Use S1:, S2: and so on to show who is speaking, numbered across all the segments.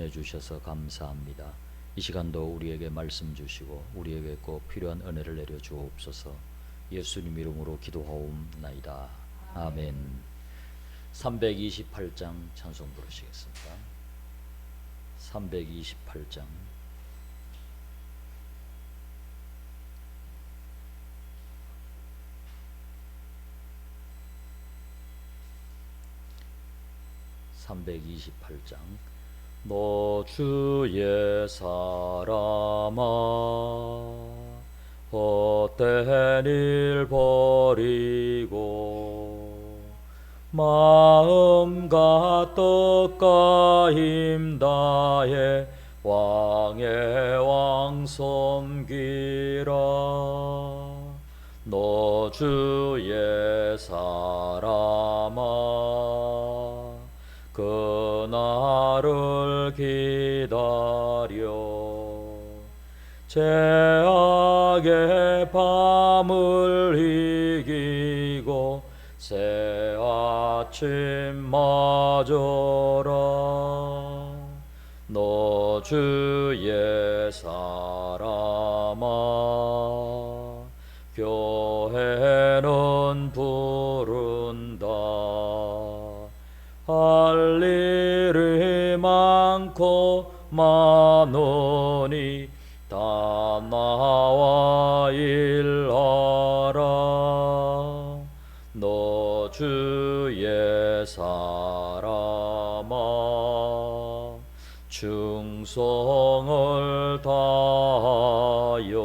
S1: 은혜 주셔서 감사합니다. 이 시간도 우리에게 말씀 주시고 우리에게 꼭 필요한 은혜를 내려 주옵소서. 예수님 이름으로 기도하옵나이다. 아멘. 328장 찬송 부르시겠습니다. 328장 (328장) 너 주의 사람아 헛된 일 버리고 마음과 뜻과 힘 다해 왕의 왕 섬기라 너 주의 사람아 그 날을 기다려. 죄악의 밤을 이기고 새 아침 맞아라. 너 주의 사람아 교회는 부른다. 할 일이 많으니 다 나와 일하라. 너 주의 사람아 충성을 다하여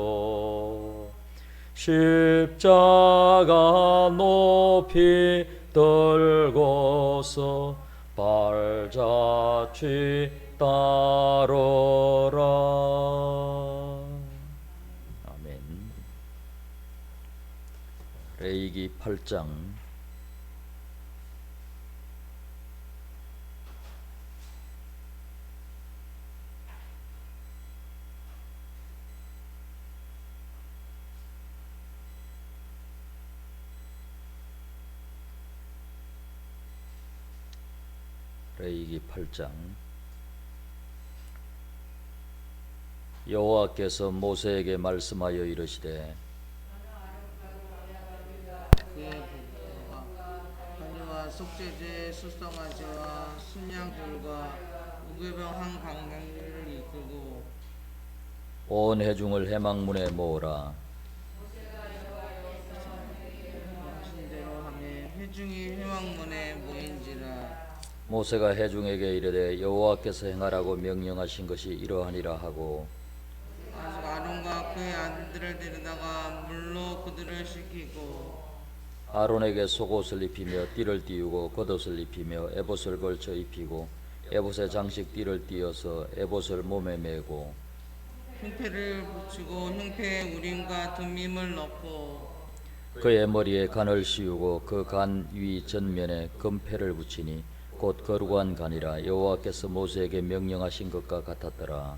S1: 십자가 높이 들고서 발자취 따르라. 아멘. 레이기 8장. 레이기 8장 여호와께서 모세에게 말씀하여 이르시되
S2: 속죄제 수성아지와 순양들과 우개병 한 강량들을 이끌고
S1: 온 회중을 해망문에 모으라.
S2: 회중이 회망문에 모인지라.
S1: 모세가 회중에게 이르되 여호와께서 행하라고 명령하신 것이 이러하니라 하고
S2: 아론과 그의 아들들을 데려다가 물로 그들을 씻기고
S1: 아론에게 속옷을 입히며 띠를 띠우고 겉옷을 입히며 에봇을 걸쳐 입히고 에봇에 장식 띠를 띠어서 에봇을 몸에 메고
S2: 흉패를 붙이고 흉패에 우림과 듬밈을 넣고
S1: 그의 머리에 간을 씌우고 그 간 위 전면에 금패를 붙이니 곧 거룩한 간이라 여호와께서 모세에게 명령하신 것과 같았더라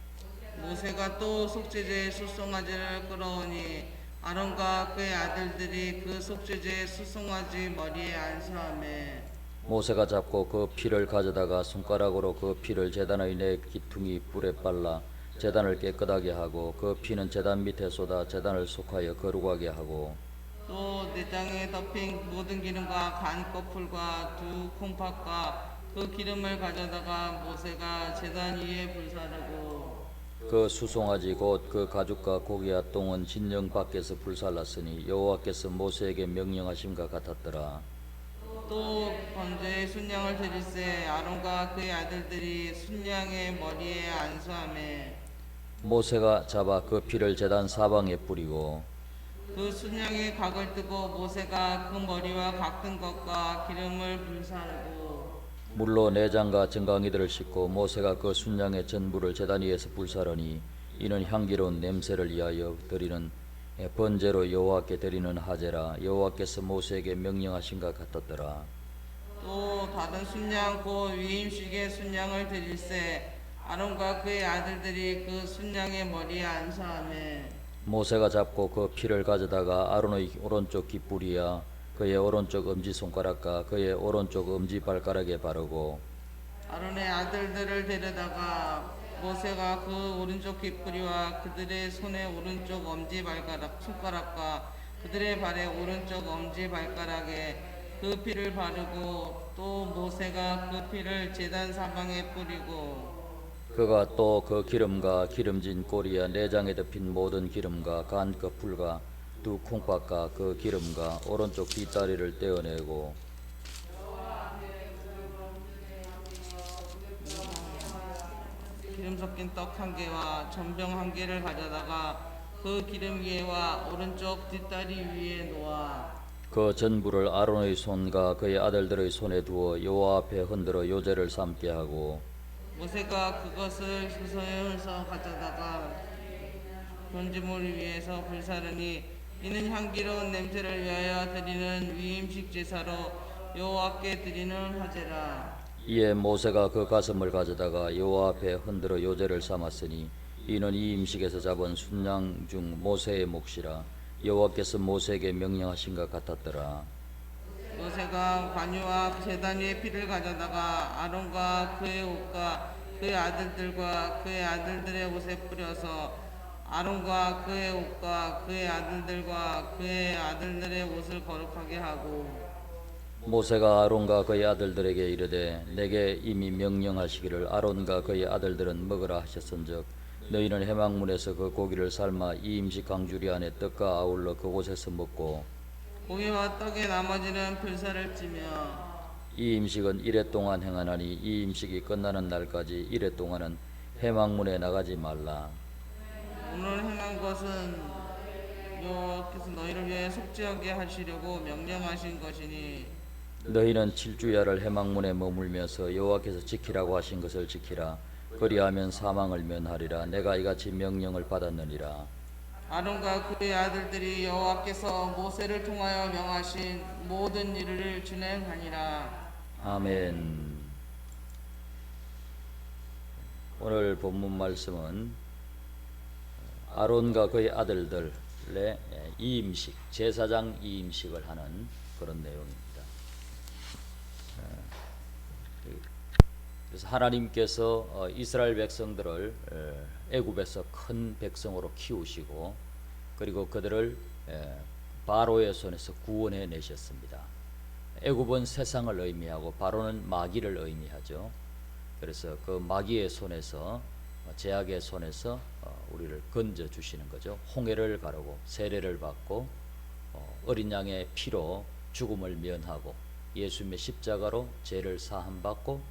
S2: 모세가 또 속죄제의 수송아지를 끌어오니 아론과 그의 아들들이 그 속죄제의 수송아지 머리에 안수하매
S1: 모세가 잡고 그 피를 가져다가 손가락으로 그 피를 제단의 네 기퉁이 뿔에 빨라 제단을 깨끗하게 하고 그 피는 제단 밑에 쏟아 제단을 속하여 거룩하게 하고
S2: 또 내장에 덮인 모든 기름과 간 거풀과 두 콩팥과 그 기름을 가져다가 모세가 제단 위에 불사르고
S1: 그 수송아지 곧 그 가죽과 고기와 똥은 진영 밖에서 불살랐으니 여호와께서 모세에게 명령하심과 같았더라.
S2: 또 번제의 순양을 드릴세 아론과 그의 아들들이 순양의 머리에 안수하매
S1: 모세가 잡아 그 피를 제단 사방에 뿌리고
S2: 그 순양의 각을 뜨고 모세가 그 머리와 각든 것과 기름을 불사르고
S1: 물로 내장과 정강이들을 씻고 모세가 그 순양의 전부를 제단 위에서 불사르니 이는 향기로운 냄새를 위하여 드리는 번제로 여호와께 드리는 하제라. 여호와께서 모세에게 명령하신 것 같았더라.
S2: 또 다른 순양 곧 위임식의 순양을 드릴세. 아론과 그의 아들들이 그 순양의 머리에 안사하매.
S1: 모세가 잡고 그 피를 가져다가 아론의 오른쪽 깃뿌리와 그의 오른쪽 엄지 손가락과 그의 오른쪽 엄지 발가락에 바르고
S2: 아론의 아들들을 데려다가 모세가 그 오른쪽 깃뿌리와 그들의 손의 오른쪽 엄지 발가락 손가락과 그들의 발의 오른쪽 엄지 발가락에 그 피를 바르고 또 모세가 그 피를 제단 사방에 뿌리고
S1: 그가 또 그 기름과 기름진 꼬리와 내장에 덮인 모든 기름과 간 거풀과 두 콩팥과 그 기름과 오른쪽 뒷다리를 떼어내고
S2: 기름 섞인 떡 한 개와 전병 한 개를 가져다가 그 기름 위에와 오른쪽 뒷다리 위에 놓아
S1: 그 전부를 아론의 손과 그의 아들들의 손에 두어 여호와 앞에 흔들어 요제를 삼게 하고
S2: 모세가 그것을 수서에서 가져다가 번제물 위에서 불사르니 이는 향기로운 냄새를 위하여 드리는 위임식 제사로 여호와께 드리는 화제라.
S1: 이에 모세가 그 가슴을 가져다가 여호와 앞에 흔들어 요제를 삼았으니 이는 이 임식에서 잡은 순양 중 모세의 몫이라. 여호와께서 모세에게 명령하신 것 같았더라.
S2: 모세가 관유와 제단 위에 피를 가져다가 아론과 그의 옷과 그의 아들들과 그의 아들들의 옷에 뿌려서 아론과 그의 옷과 그의 아들들과 그의 아들들의 옷을 거룩하게 하고
S1: 모세가 아론과 그의 아들들에게 이르되 내게 이미 명령하시기를 아론과 그의 아들들은 먹으라 하셨은즉 너희는 해망문에서 그 고기를 삶아 이 임식 강주리 안에 떡과 아울러 그곳에서 먹고
S2: 고기와 떡의 나머지는 불사를 찌며
S1: 이 임식은 이래 동안 행하나니 이 임식이 끝나는 날까지 이래 동안은 해망문에 나가지 말라
S2: 오늘 행한 것은 여호와께서 너희를 위해 속죄하게 하시려고 명령하신 것이니
S1: 너희는 칠주야를 해망문에 머물면서 여호와께서 지키라고 하신 것을 지키라. 그리하면 사망을 면하리라. 내가 이같이 명령을 받았느니라.
S2: 아론과 그의 아들들이 여호와께서 모세를 통하여 명하신 모든 일을 진행하니라.
S1: 아멘. 오늘 본문 말씀은 아론과 그의 아들들의 이임식, 제사장 이임식을 하는 그런 내용입니다. 그래서 하나님께서 어, 이스라엘 백성들을 에, 애굽에서 큰 백성으로 키우시고 그리고 그들을 에, 바로의 손에서 구원해 내셨습니다. 애굽은 세상을 의미하고 바로는 마귀를 의미하죠. 그래서 그 마귀의 손에서 어, 제약의 손에서 어, 우리를 건져 주시는 거죠. 홍해를 가르고 세례를 받고 어, 어린 양의 피로 죽음을 면하고 예수님의 십자가로 죄를 사함 받고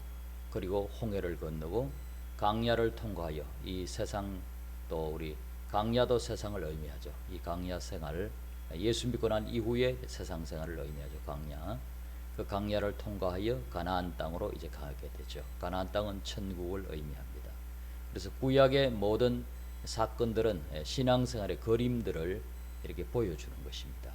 S1: 그리고 홍해를 건너고 강야를 통과하여 이 세상 또 우리 강야도 세상을 의미하죠. 이 강야 생활 예수 믿고 난 이후의 세상 생활을 의미하죠. 강야. 그 강야를 통과하여 가나안 땅으로 이제 가게 되죠. 가나안 땅은 천국을 의미합니다. 그래서 구약의 모든 사건들은 신앙생활의 그림들을 이렇게 보여주는 것입니다.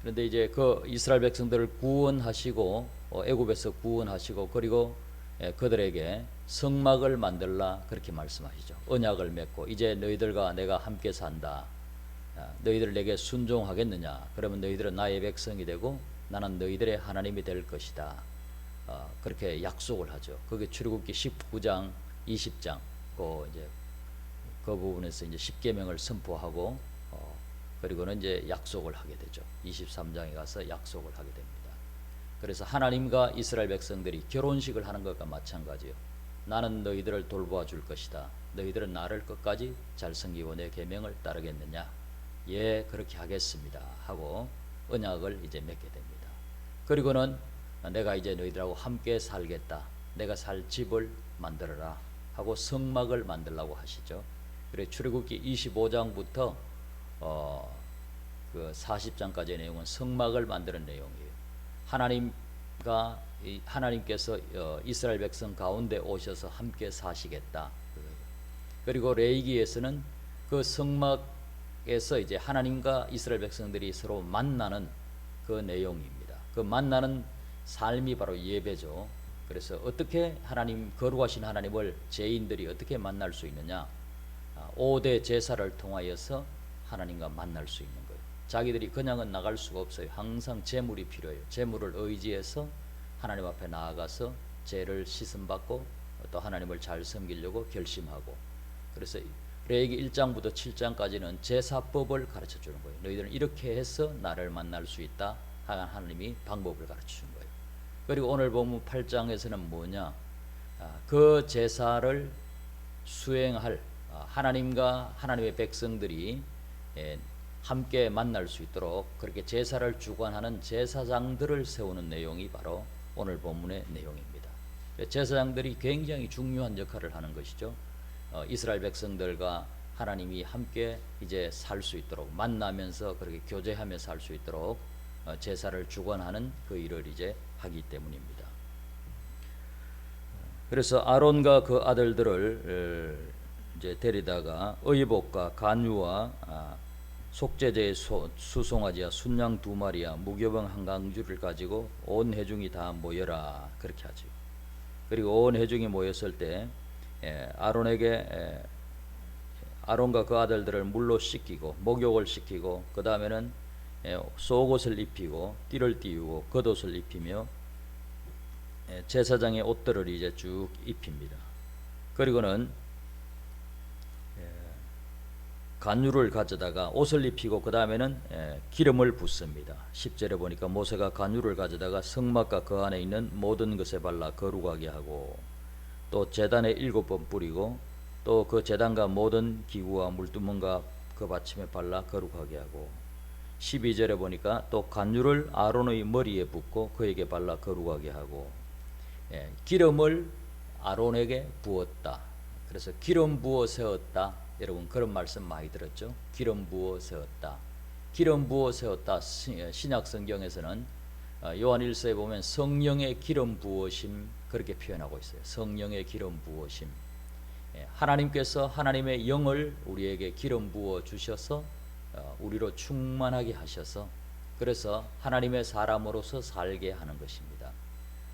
S1: 그런데 이제 그 이스라엘 백성들을 구원하시고 어, 애굽에서 구원하시고 그리고 예, 그들에게 성막을 만들라 그렇게 말씀하시죠. 언약을 맺고 이제 너희들과 내가 함께 산다. 아, 너희들 내게 순종하겠느냐? 그러면 너희들은 나의 백성이 되고 나는 너희들의 하나님이 될 것이다. 어, 그렇게 약속을 하죠. 그게 출애굽기 19장, 20장 그 이제 그 부분에서 이제 십계명을 선포하고 어, 그리고는 이제 약속을 하게 되죠. 23장에 가서 약속을 하게 됩니다. 그래서 하나님과 이스라엘 백성들이 결혼식을 하는 것과 마찬가지요. 나는 너희들을 돌보아 줄 것이다. 너희들은 나를 끝까지 잘 섬기고 내 계명을 따르겠느냐? 예, 그렇게 하겠습니다. 하고 언약을 이제 맺게 됩니다. 그리고는 내가 이제 너희들하고 함께 살겠다. 내가 살 집을 만들어라 하고 성막을 만들라고 하시죠. 그래 출애굽기 25장부터 어, 그 40장까지의 내용은 성막을 만드는 내용이에요. 하나님과 이 하나님께서 어, 이스라엘 백성 가운데 오셔서 함께 사시겠다. 그리고 레이기에서는 그 성막에서 이제 하나님과 이스라엘 백성들이 서로 만나는 그 내용입니다. 그 만나는 삶이 바로 예배죠. 그래서 어떻게 하나님 거룩하신 하나님을 죄인들이 어떻게 만날 수 있느냐? 아, 5대 제사를 통하여서 하나님과 만날 수 있는 거예요. 자기들이 그냥은 나갈 수가 없어요. 항상 제물이 필요해요. 제물을 의지해서 하나님 앞에 나아가서 죄를 씻음 받고 또 하나님을 잘 섬기려고 결심하고 그래서 레이기 1장부터 7장까지는 제사법을 가르쳐 주는 거예요. 너희들은 이렇게 해서 나를 만날 수 있다. 하나님이 방법을 가르쳐 주는 거예요. 그리고 오늘 보면 8장에서는 뭐냐? 아, 그 제사를 수행할 아, 하나님과 하나님의 백성들이 예, 함께 만날 수 있도록 그렇게 제사를 주관하는 제사장들을 세우는 내용이 바로 오늘 본문의 내용입니다. 제사장들이 굉장히 중요한 역할을 하는 것이죠. 어, 이스라엘 백성들과 하나님이 함께 이제 살 수 있도록 만나면서 그렇게 교제하며 살 수 있도록 어, 제사를 주관하는 그 일을 이제 하기 때문입니다. 그래서 아론과 그 아들들을 어, 이제 데리다가 의복과 간유와 아, 속죄제의 소, 수송아지와 순양 두 마리와 무교병 한 강주를 가지고 온 회중이 다 모여라 그렇게 하죠. 그리고 온 회중이 모였을 때 예, 아론에게 예, 아론과 그 아들들을 물로 씻기고 목욕을 시키고 그 다음에는 예, 속옷을 입히고 띠를 띠우고 겉옷을 입히며 예, 제사장의 옷들을 이제 쭉 입힙니다. 그리고는 예, 간유를 가져다가 옷을 입히고 그 다음에는 기름을 붓습니다. 10절에 보니까 모세가 간유를 가져다가 성막과 그 안에 있는 모든 것에 발라 거룩하게 하고 또 제단에 일곱 번 뿌리고 또그 제단과 모든 기구와 물두멍과 그 받침에 발라 거룩하게 하고 12절에 보니까 또 간유를 아론의 머리에 붓고 그에게 발라 거룩하게 하고 예, 기름을 아론에게 부었다. 그래서 기름 부어 세웠다. 여러분 그런 말씀 많이 들었죠? 기름 부어 세웠다. 기름 부어 세웠다. 시- 신약 성경에서는 어, 요한 1서에 보면 성령의 기름 부으심 그렇게 표현하고 있어요. 성령의 기름 부으심. 예, 하나님께서 하나님의 영을 우리에게 기름 부어 주셔서 어, 우리로 충만하게 하셔서 그래서 하나님의 사람으로서 살게 하는 것입니다.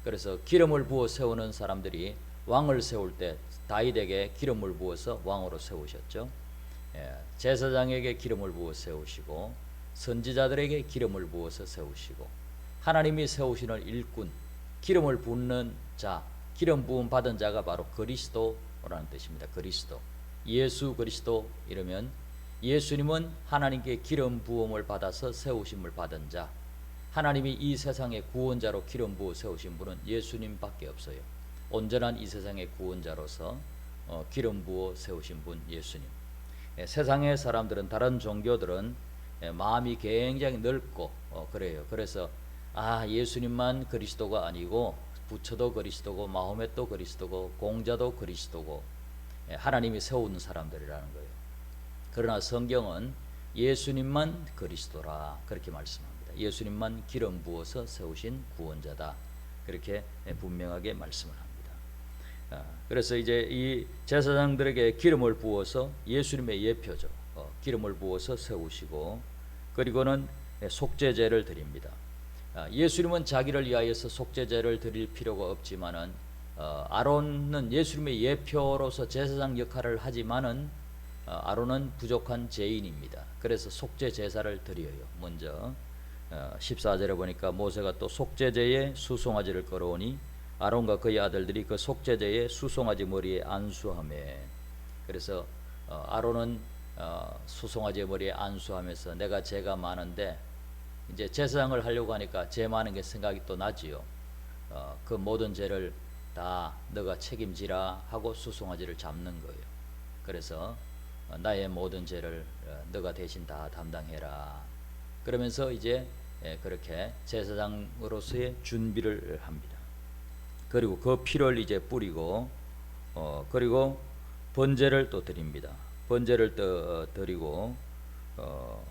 S1: 그래서 기름을 부어 세우는 사람들이 왕을 세울 때 다윗에게 기름을 부어서 왕으로 세우셨죠. 예, 제사장에게 기름을 부어 세우시고 선지자들에게 기름을 부어서 세우시고 하나님이 세우시는 일꾼 기름을 붓는 자 기름 부음 받은 자가 바로 그리스도라는 뜻입니다. 그리스도 예수 그리스도 이러면 예수님은 하나님께 기름 부음을 받아서 세우심을 받은 자 하나님이 이 세상의 구원자로 기름 부어 세우신 분은 예수님밖에 없어요. 온전한 이 세상의 구원자로서 어, 기름 부어 세우신 분 예수님. 예, 세상의 사람들은 다른 종교들은 예, 마음이 굉장히 넓고 어, 그래요. 그래서 아 예수님만 그리스도가 아니고 부처도 그리스도고 마호멧도 그리스도고 공자도 그리스도고 예, 하나님이 세운 사람들이라는 거예요. 그러나 성경은 예수님만 그리스도라 그렇게 말씀합니다. 예수님만 기름 부어서 세우신 구원자다 그렇게 예, 분명하게 말씀을 합니다. 아, 그래서 이제 이 제사장들에게 기름을 부어서 예수님의 예표죠. 어, 기름을 부어서 세우시고 그리고는 예, 속죄제를 드립니다. 아, 예수님은 자기를 위하여서 속죄제를 드릴 필요가 없지만은 어, 아론은 예수님의 예표로서 제사장 역할을 하지만은 어, 아론은 부족한 죄인입니다. 그래서 속죄 제사를 드려요. 먼저 어, 14절에 보니까 모세가 또 속죄제에 수송아지를 걸어오니 아론과 그의 아들들이 그 속죄제에 수송아지 머리에 안수하매 그래서 어, 아론은 어, 수송아지 머리에 안수하면서 내가 죄가 많은데 이제 제사장을 하려고 하니까 죄 많은 게 생각이 또 나지요. 어, 그 모든 죄를 다 너가 책임지라 하고 수송아지를 잡는 거예요. 그래서 어, 나의 모든 죄를 어, 너가 대신 다 담당해라. 그러면서 이제 예, 그렇게 제사장으로서의 준비를 합니다. 그리고 그 피를 이제 뿌리고 어 그리고 번제를 또 드립니다. 번제를 또 어, 드리고 어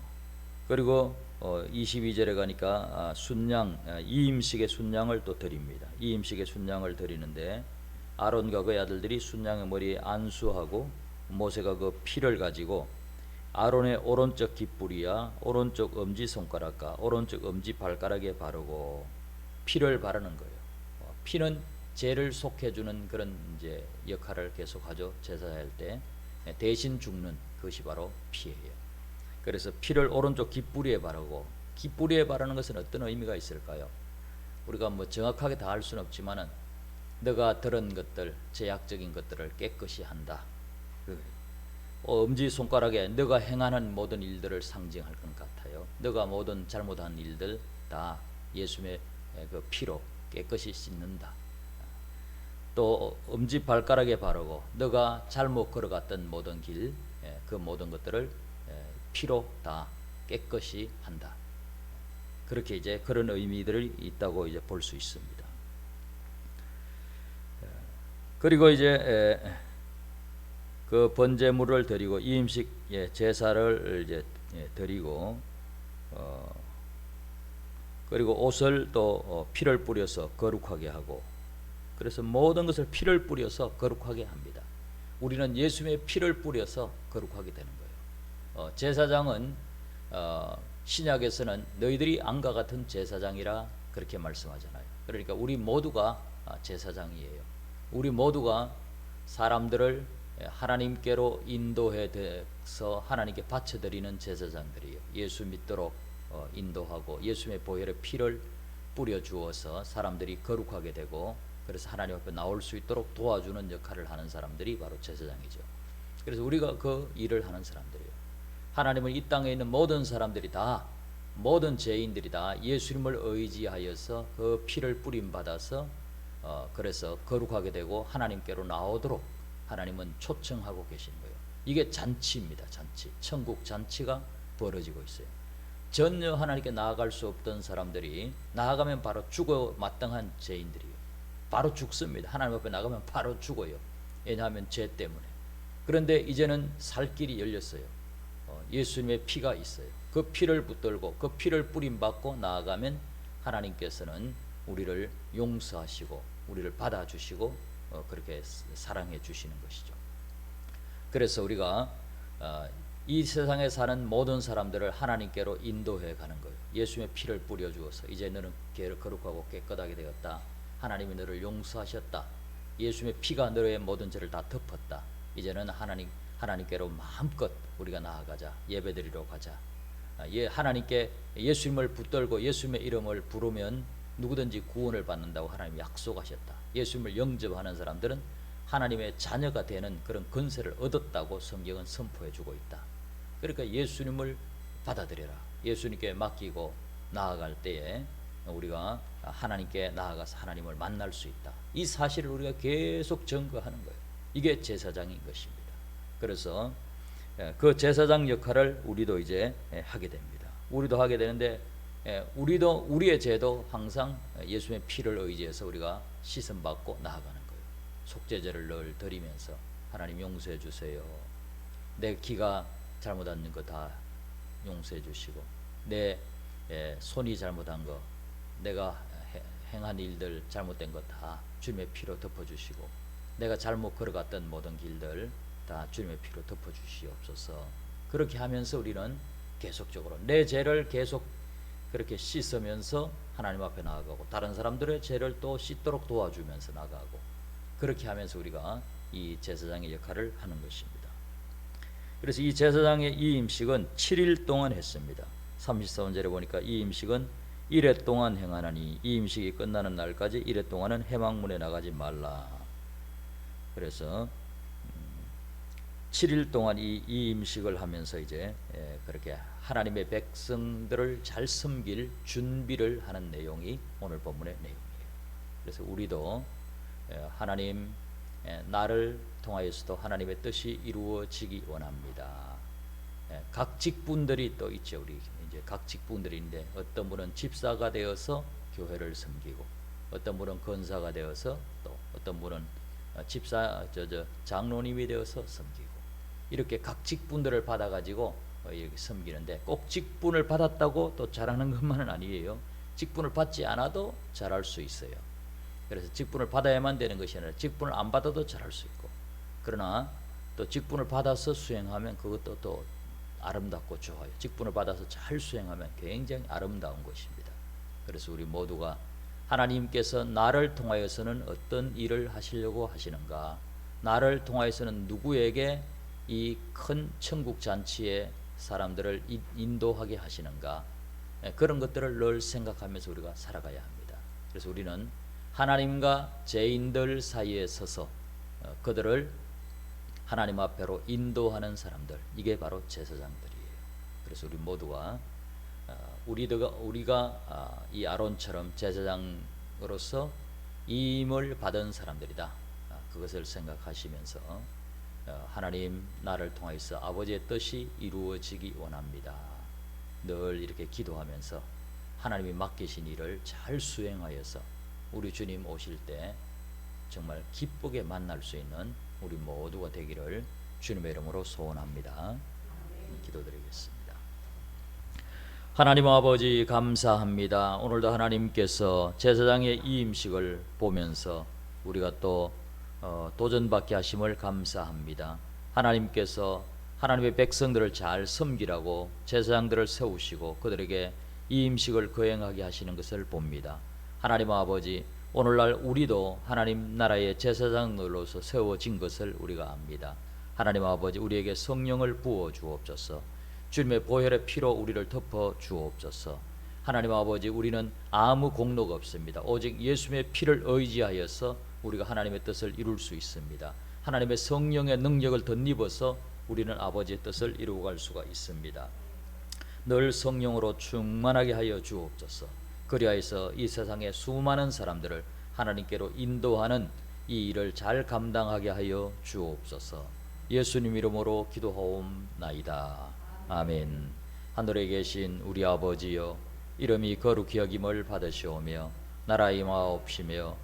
S1: 그리고 어, 22절에 가니까 아, 순양 아, 이임식의 순양을 또 드립니다. 이임식의 순양을 드리는데 아론과 그의 아들들이 순양의 머리에 안수하고 모세가 그 피를 가지고 아론의 오른쪽 깃뿌리와 오른쪽 엄지 손가락과 오른쪽 엄지 발가락에 바르고 피를 바르는 거예요. 어, 피는 죄를 속해주는 그런 이제 역할을 계속하죠. 제사할 때 예, 대신 죽는 그것이 바로 피예요. 그래서 피를 오른쪽 깃뿌리에 바르고 깃뿌리에 바르는 것은 어떤 의미가 있을까요? 우리가 뭐 정확하게 다 알 수는 없지만은 너가 들은 것들, 제약적인 것들을 깨끗이 한다. 그 어, 엄지 손가락에 너가 행하는 모든 일들을 상징할 것 같아요. 너가 모든 잘못한 일들 다 예수님의 그 피로 깨끗이 씻는다. 또 엄지 발가락에 바르고 너가 잘못 걸어갔던 모든 길, 예, 그 모든 것들을 예, 피로 다 깨끗이 한다. 그렇게 이제 그런 의미들이 있다고 이제 볼 수 있습니다. 예, 그리고 이제 에, 그 번제물을 드리고 이임식 예, 제사를 이제 예, 드리고 어, 그리고 옷을 또 어, 피를 뿌려서 거룩하게 하고 그래서 모든 것을 피를 뿌려서 거룩하게 합니다. 우리는 예수님의 피를 뿌려서 거룩하게 되는 거예요. 어, 제사장은 어, 신약에서는 너희들이 안과 같은 제사장이라 그렇게 말씀하잖아요. 그러니까 우리 모두가 아, 제사장이에요. 우리 모두가 사람들을 예, 하나님께로 인도해서 하나님께 바쳐드리는 제사장들이에요. 예수 믿도록 어, 인도하고 예수님의 보혈의 피를 뿌려 주어서 사람들이 거룩하게 되고 그래서 하나님 앞에 나올 수 있도록 도와주는 역할을 하는 사람들이 바로 제사장이죠. 그래서 우리가 그 일을 하는 사람들이에요. 하나님은 이 땅에 있는 모든 사람들이 다 모든 죄인들이 다 예수님을 의지하여서 그 피를 뿌림 받아서 어, 그래서 거룩하게 되고 하나님께로 나오도록 하나님은 초청하고 계신 거예요. 이게 잔치입니다. 잔치. 천국 잔치가 벌어지고 있어요. 전혀 하나님께 나아갈 수 없던 사람들이 나아가면 바로 죽어 마땅한 죄인들이에요. 바로 죽습니다. 하나님 앞에 나가면 바로 죽어요. 왜냐하면 죄 때문에. 그런데 이제는 살 길이 열렸어요. 어, 예수님의 피가 있어요. 그 피를 붙들고 그 피를 뿌림 받고 나아가면 하나님께서는 우리를 용서하시고 우리를 받아주시고 어, 그렇게 사랑해 주시는 것이죠. 그래서 우리가 어, 이 세상에 사는 모든 사람들을 하나님께로 인도해 가는 거예요. 예수님의 피를 뿌려 주어서 이제 너는 거룩하고 깨끗하게 되었다. 하나님이 너를 용서하셨다. 예수님의 피가 너의 모든 죄를 다 덮었다. 이제는 하나님 하나님께로 마음껏 우리가 나아가자. 예배드리러 가자. 아, 예, 하나님께 예수님을 붙들고 예수님의 이름을 부르면 누구든지 구원을 받는다고 하나님 약속하셨다. 예수님을 영접하는 사람들은 하나님의 자녀가 되는 그런 권세를 얻었다고 성경은 선포해 주고 있다. 그러니까 예수님을 받아들여라. 예수님께 맡기고 나아갈 때에 우리가 하나님께 나아가서 하나님을 만날 수 있다. 이 사실을 우리가 계속 증거하는 거예요. 이게 제사장인 것입니다. 그래서 예, 그 제사장 역할을 우리도 이제 예, 하게 됩니다. 우리도 하게 되는데 예, 우리도 우리의 죄도 항상 예수님의 피를 의지해서 우리가 씻음 받고 나아가는 거예요. 속죄제를 늘 드리면서 하나님 용서해 주세요. 내 기가 잘못한 거 다 용서해 주시고 내 손이 잘못한 거 내가 행한 일들 잘못된 것다 주님의 피로 덮어 주시고 내가 잘못 걸어갔던 모든 길들 다 주님의 피로 덮어 주시옵소서. 그렇게 하면서 우리는 계속적으로 내 죄를 계속 그렇게 씻으면서 하나님 앞에 나아가고 다른 사람들의 죄를 또 씻도록 도와주면서 나가고 그렇게 하면서 우리가 이 제사장의 역할을 하는 것입니다. 그래서 이 제사장의 이 임식은 7일 동안 했습니다. 34절에 보니까 이 임식은 이래 동안 행하나니 이 임식이 끝나는 날까지 이래 동안은 해망문에 나가지 말라. 그래서 7일 동안 이, 이 임식을 하면서 이제 예, 그렇게 하나님의 백성들을 잘 섬길 준비를 하는 내용이 오늘 본문의 내용이에요. 그래서 우리도 예, 하나님 예, 나를 통하여서도 하나님의 뜻이 이루어지기 원합니다. 예, 각 직분들이 또 있죠. 우리 이제 각 직분들인데 어떤 분은 집사가 되어서 교회를 섬기고 어떤 분은 권사가 되어서 또 어떤 분은 어, 집사 저 저 장로님이 되어서 섬기고 이렇게 각 직분들을 받아 가지고 어, 이렇게 섬기는데 꼭 직분을 받았다고 또 잘하는 것만은 아니에요. 직분을 받지 않아도 잘할 수 있어요. 그래서 직분을 받아야만 되는 것이 아니라 직분을 안 받아도 잘할 수 있고 그러나 또 직분을 받아서 수행하면 그것도 또 아름답고 좋아요. 직분을 받아서 잘 수행하면 굉장히 아름다운 것입니다. 그래서 우리 모두가 하나님께서 나를 통하여서는 어떤 일을 하시려고 하시는가? 나를 통하여서는 누구에게 이 큰 천국 잔치에 사람들을 인- 인도하게 하시는가? 예, 그런 것들을 늘 생각하면서 우리가 살아가야 합니다. 그래서 우리는 하나님과 죄인들 사이에 서서 어, 그들을 하나님 앞에로 인도하는 사람들 이게 바로 제사장들이에요. 그래서 우리 모두가 어, 우리가 우리가 아, 이 아론처럼 제사장으로서 임을 받은 사람들이다. 아, 그것을 생각하시면서 어, 하나님 나를 통해서 아버지의 뜻이 이루어지기 원합니다. 늘 이렇게 기도하면서 하나님이 맡기신 일을 잘 수행하여서 우리 주님 오실 때 정말 기쁘게 만날 수 있는 우리 모두가 되기를 주님의 이름으로 소원합니다. 기도드리겠습니다. 하나님 아버지 감사합니다. 오늘도 하나님께서 제사장의 이 음식을 보면서 우리가 또 어, 도전받게 하심을 감사합니다. 하나님께서 하나님의 백성들을 잘 섬기라고 제사장들을 세우시고 그들에게 이 음식을 거행하게 하시는 것을 봅니다. 하나님 아버지 오늘날 우리도 하나님 나라의 제사장으로서 세워진 것을 우리가 압니다. 하나님 아버지 우리에게 성령을 부어 주옵소서. 주님의 보혈의 피로 우리를 덮어 주옵소서. 하나님 아버지 우리는 아무 공로가 없습니다. 오직 예수님의 피를 의지하여서 우리가 하나님의 뜻을 이룰 수 있습니다. 하나님의 성령의 능력을 덧입어서 우리는 아버지의 뜻을 이루어 갈 수가 있습니다. 늘 성령으로 충만하게 하여 주옵소서. 그리하여서 이 세상의 수많은 사람들을 하나님께로 인도하는 이 일을 잘 감당하게 하여 주옵소서. 예수님 이름으로 기도하옵나이다. 아멘. 하늘에 계신 우리 아버지여 이름이 거룩히 여김을 받으시오며 나라 임하옵시며